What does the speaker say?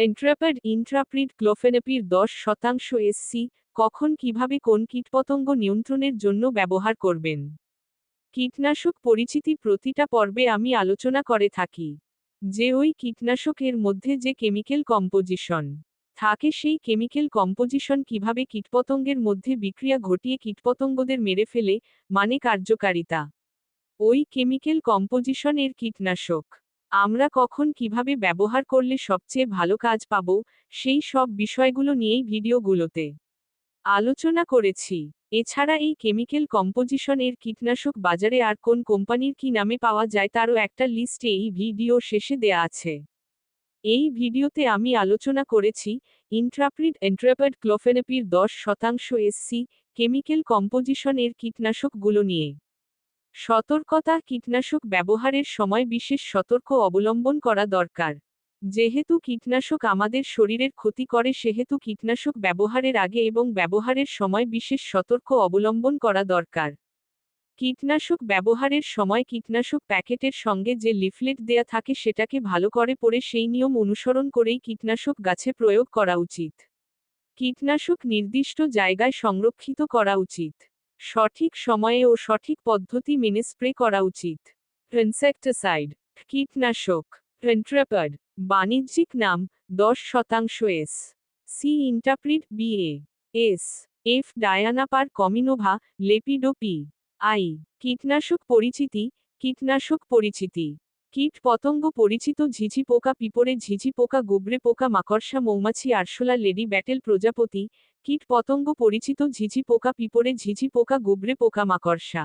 এন্ট্রাপাড ইন্ট্রাপ্রিড ক্লোফেনেপির দশ শতাংশ এসসি কখন কীভাবে কোন কীটপতঙ্গ নিয়ন্ত্রণের জন্য ব্যবহার করবেন? কীটনাশক পরিচিতি প্রতিটা পর্বে আমি আলোচনা করে থাকি। যে ওই কীটনাশকের মধ্যে যে কেমিক্যাল কম্পোজিশন, থাকে সেই কেমিক্যাল কম্পোজিশন কীভাবে কীটপতঙ্গের মধ্যে বিক্রিয়া ঘটিয়ে কীটপতঙ্গদের মেরে ফেলে মানে কার্যকারিতা। ওই কেমিক্যাল কম্পোজিশন এর কীটনাশক। আমরা কখন কীভাবে ব্যবহার করলে সবচেয়ে ভালো কাজ পাব, সেই সব বিষয়গুলো নিয়েই ভিডিওগুলোতে আলোচনা করেছি। এছাড়া এই কেমিক্যাল কম্পোজিশন এর কীটনাশক বাজারে আর কোন কোম্পানির কি নামে পাওয়া যায় তারও একটা লিস্ট এই ভিডিও শেষে দেয়া আছে। এই ভিডিওতে আমি আলোচনা করেছি, ইন্ট্রাপ্রিড এন্ট্রাপাড ক্লোফেনেপির দশ শতাংশ এসসি কেমিক্যাল কম্পোজিশন এর কীটনাশকগুলো নিয়ে। সতর্কতা কীটনাশক ব্যবহারের সময় বিশেষ সতর্ক অবলম্বন করা দরকার। যেহেতু কীটনাশক আমাদের শরীরের ক্ষতি করে, সেহেতু কীটনাশক ব্যবহারের আগে এবং ব্যবহারের সময় বিশেষ সতর্ক অবলম্বন করা দরকার। কীটনাশক ব্যবহারের সময় কীটনাশক প্যাকেটের সঙ্গে যে লিফলেট দেয়া থাকে, সেটাকে ভালো করে পড়ে সেই নিয়ম অনুসরণ করেই কীটনাশক গাছে প্রয়োগ করা উচিত। কীটনাশক নির্দিষ্ট জায়গায় সংরক্ষিত করা উচিত। সঠিক সময়ে ও সঠিক পদ্ধতি মেনে স্প্রে করা উচিত। ইনসেক্টিসাইড, কীটনাশক রেন্ট্রাপাড বাণিজ্যিক নাম, দশ শতাংশ এস। সি ইন্টারপ্রিট বিএ এস, এফ ডায়ানাপার কমিনোভা, লেপিডোপি। আই, কীটনাশক পরিচিতি কীটনাশক পরিচিতি। কীট, পতঙ্গ পরিচিত ঝিঝি পোকা, পিঁপড়ে ঝিঝি পোকা গুবরে পোকা, মাকড়সা, মৌমাছি, আরশোলা, লেডি, ব্যাটেল প্রজাপতি, কীট, পতঙ্গ পরিচিত ঝিঝি পোকা, পিঁপড়ে ঝিঝি পোকা গুবরে পোকা, মাকড়সা।